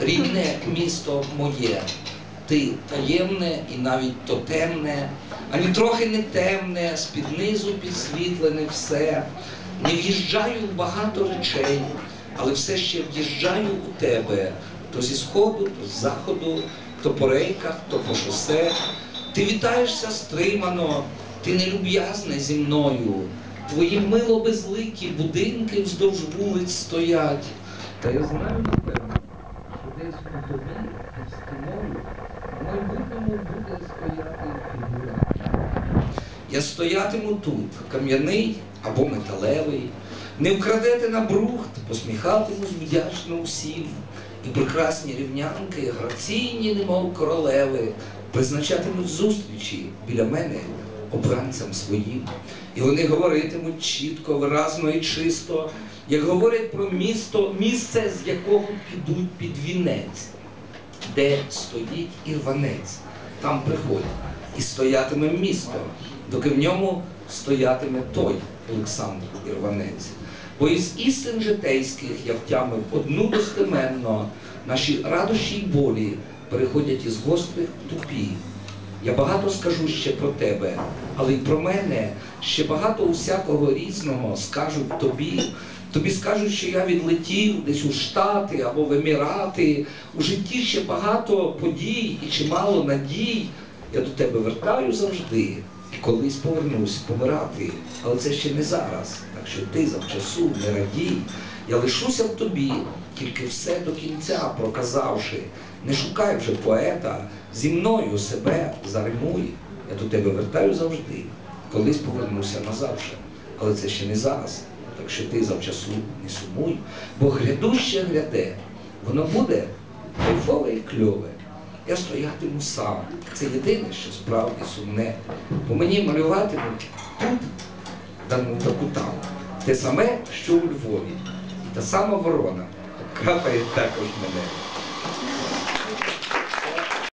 рідне місто моє. Ти таємне і навіть тотемне, ані трохи не темне, з-під низу підсвітлене все. Не в'їжджаю в багато речей, але все ще в'їжджаю у тебе. То зі сходу, то з заходу, то по рейках, то по шосе. Ти вітаєшся стримано, ти нелюб'язне зі мною. Твої мило безликі будинки вздовж вулиць стоять. Та я знаю, що десь у тобі під стіною в майбутньому буде стояти фігура. Я стоятиму тут, кам'яний або металевий, не вкрадете на брухт, посміхатимусь вдячно усім, і прекрасні рівнянки, граційні, немов королеви, призначатимуть зустрічі біля мене обранцям своїм. І вони говоритимуть чітко, виразно і чисто, як говорять про місто, місце, з якого підуть під вінець, де стоїть ірванець. Там приходь і стоятиме місто, доки в ньому стоятиме той Олександр Ірванець. Бо із істин житейських я втямив одну достеменно, наші радощі й болі переходять із гострих в. Я багато скажу ще про тебе, але й про мене ще багато усякого різного скажуть тобі. Тобі скажуть, що я відлетів десь у Штати або в Емірати. У житті ще багато подій і чимало надій. Я до тебе вертаю завжди колись повернусь помирати. Але це ще не зараз. Так що ти завчасу не радій. Я лишуся в тобі, тільки все до кінця проказавши. Не шукай вже поета, зі мною себе заримуй. Я до тебе вертаю завжди, колись повернуся назавше. Але це ще не зараз. Так що ти завчасу не сумуй, бо грядуще гряде, воно буде кайфове і кльове. Я стоятиму сам. Це єдине, що справді сумне. Бо мені малюватимуть тут, таку там. Те саме, що у Львові. І та сама ворона обкрапає також мене.